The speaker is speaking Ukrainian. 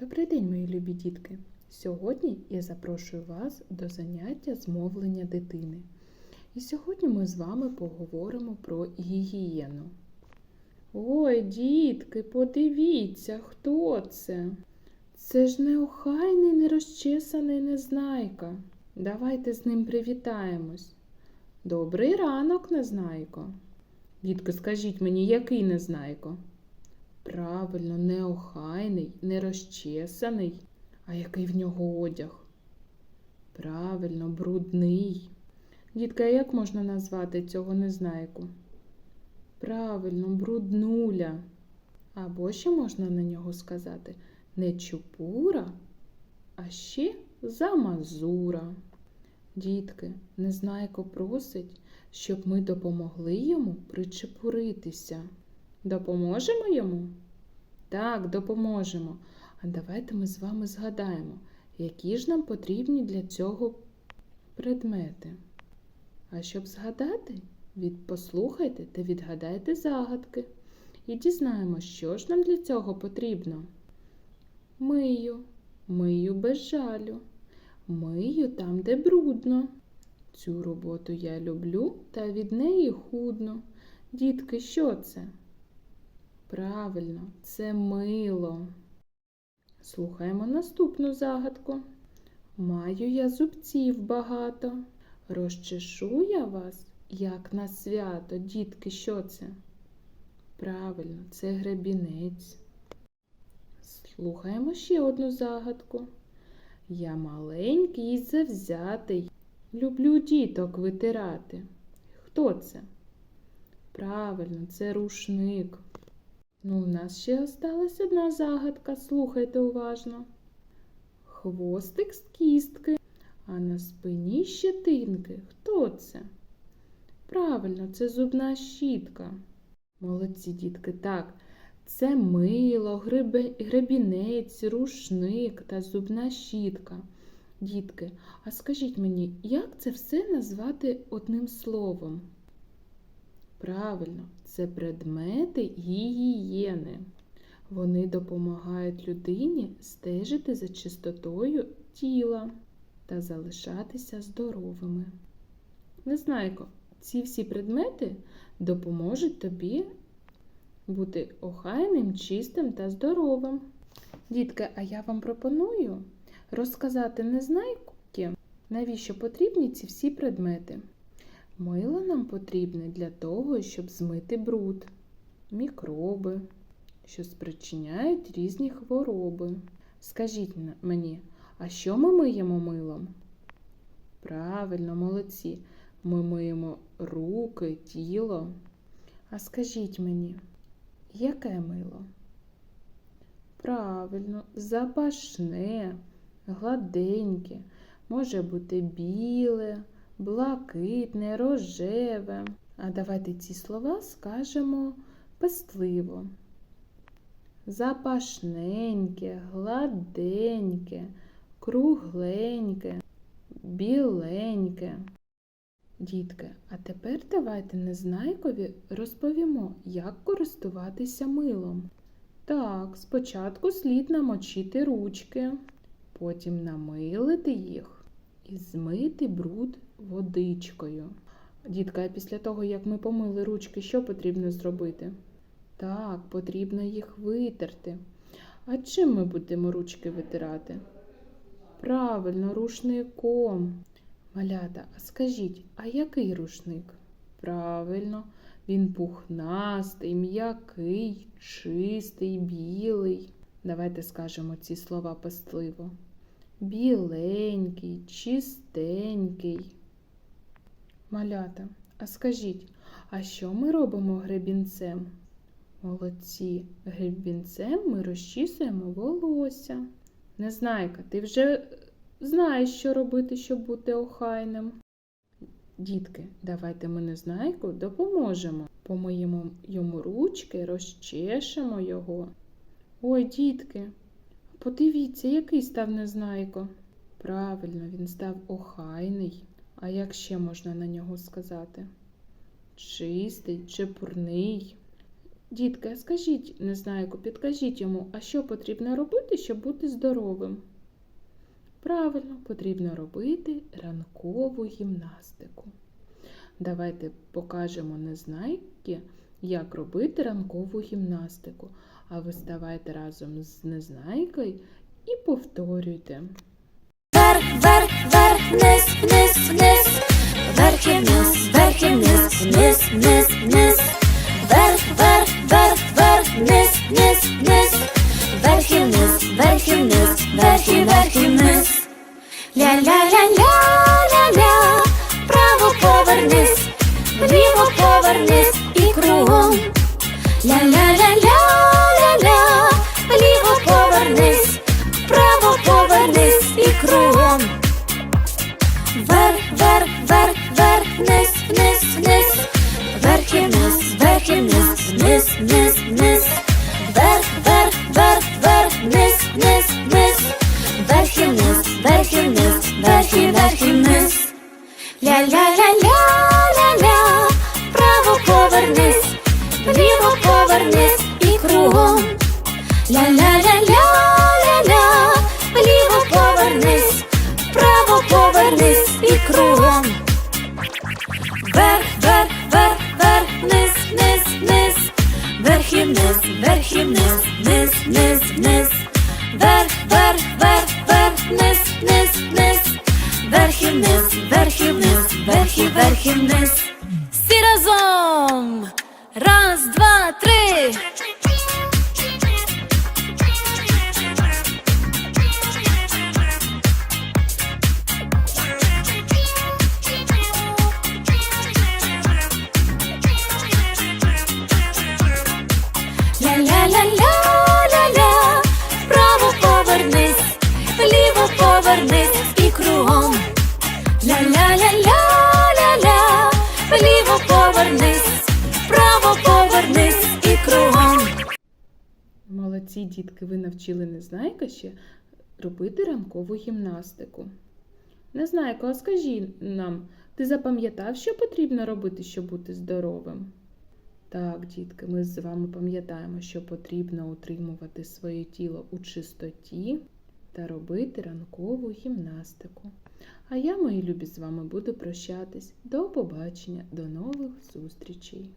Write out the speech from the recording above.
Добрий день, мої любі дітки! Сьогодні я запрошую вас до заняття з мовлення дитини. І сьогодні ми з вами поговоримо про гігієну. Ой, дітки, подивіться, хто це? Це ж неохайний, нерозчесаний незнайка. Давайте з ним привітаємось. Добрий ранок, незнайко. Дітки, скажіть мені, який незнайко? Правильно, неохайний, нерозчесаний. А який в нього одяг? Правильно, брудний. Дітка, як можна назвати цього незнайку? Правильно, бруднуля. Або ще можна на нього сказати не чупура, а ще замазура. Дітки, незнайко просить, щоб ми допомогли йому причепуритися. Допоможемо йому? Так, допоможемо. А давайте ми з вами згадаємо, які ж нам потрібні для цього предмети. А щоб згадати, від... послухайте та відгадайте загадки. І дізнаємо, що ж нам для цього потрібно. Мию, мию без жалю, мию там, де брудно. Цю роботу я люблю та від неї худно. Дітки, що це? Правильно, це мило. Слухаємо наступну загадку. Маю я зубців багато. Розчешу я вас, як на свято, дітки, що це? Правильно, це гребінець. Слухаємо ще одну загадку. Я маленький і завзятий. Люблю діток витирати. Хто це? Правильно, це рушник. Ну, у нас ще осталась одна загадка, слухайте уважно. Хвостик з кістки, а на спині щетинки. Хто це? Правильно, це зубна щітка. Молодці дітки, так. Це мило, гребінець, рушник та зубна щітка. Дітки, а скажіть мені, як це все назвати одним словом? Правильно, це предмети гігієни. Вони допомагають людині стежити за чистотою тіла та залишатися здоровими. Незнайко, ці всі предмети допоможуть тобі бути охайним, чистим та здоровим. Дітки, а я вам пропоную розказати незнайки, навіщо потрібні ці всі предмети. Мило нам потрібне для того, щоб змити бруд, мікроби, що спричиняють різні хвороби. Скажіть мені, а що ми миємо милом? Правильно, молодці. Ми миємо руки, тіло. А скажіть мені, яке мило? Правильно, запашне, гладеньке, може бути біле, блакитне, рожеве. А давайте ці слова скажемо пестливо. Запашненьке, гладеньке, кругленьке, біленьке. Дітки, а тепер давайте незнайкові розповімо, як користуватися милом. Так, спочатку слід намочити ручки, потім намилити їх і змити бруд водичкою. Дітка, а після того, як ми помили ручки, що потрібно зробити? Так, потрібно їх витерти. А чим ми будемо ручки витирати? Правильно, рушником. Малята, а скажіть, а який рушник? Правильно, він пухнастий, м'який, чистий, білий. Давайте скажемо ці слова пестливо. Біленький, чистенький. Малята, а скажіть, а що ми робимо гребінцем? Молодці, гребінцем ми розчісуємо волосся. Незнайка, ти вже знаєш, що робити, щоб бути охайним. Дітки, давайте ми незнайку допоможемо. Помиємо йому ручки, розчешемо його. Ой, дітки, подивіться, який став незнайко. Правильно, він став охайний. А як ще можна на нього сказати? Чистий, чепурний. Дітки, скажіть, Незнайку, підкажіть йому, а що потрібно робити, щоб бути здоровим? Правильно, потрібно робити ранкову гімнастику. Давайте покажемо Незнайки, як робити ранкову гімнастику. А ви ставайте разом з Незнайкою і повторюйте. Вверх, вверх, вверх, вниз, вниз, вниз, вверх і вниз, вверх і вниз, вниз, вниз, вниз, вверх, вверх, вверх, вверх, вниз, вниз, вниз, вверх і вниз, вверх і вниз, вверх і вверх і вниз. Ля-ля-ля-ля-ля-ля, кругом. Ля-ля-ля-ля-ля-ля, вліво повернись, вправо повернись і кругом. Вверх, вверх, вверх, вверх, вниз, вниз, вниз, вверх і вниз, вверх і вниз, вниз, вниз, вниз, вверх, вверх, вверх, вверх, вниз, вниз, вниз, вверх і вниз, Ля-ля-ля-ля-ля-ля, вліво повернись, вправо повернись і кругом. Вверх, вверх, вверх, вверх, вниз, вниз, вниз, вверх і вниз, вверх і вниз, вниз, вниз, вниз, вверх, вверх, вверх, вверх, вниз, вниз, вниз, вниз. Всі разом! Раз, два, три! Ля-ля-ля-ля-ля-ля, вправо повернись, вліво повернись і кругом. Ля-ля-ля-ля-ля-ля, вліво повернись, вправо повернись і кругом. Молодці дітки, ви навчили Незнайка ще робити ранкову гімнастику. Незнайко, а скажи нам, ти запам'ятав, що потрібно робити, щоб бути здоровим? Так, дітки, ми з вами пам'ятаємо, що потрібно утримувати своє тіло у чистоті та робити ранкову гімнастику. А я, мої любі, з вами буду прощатись. До побачення, до нових зустрічей!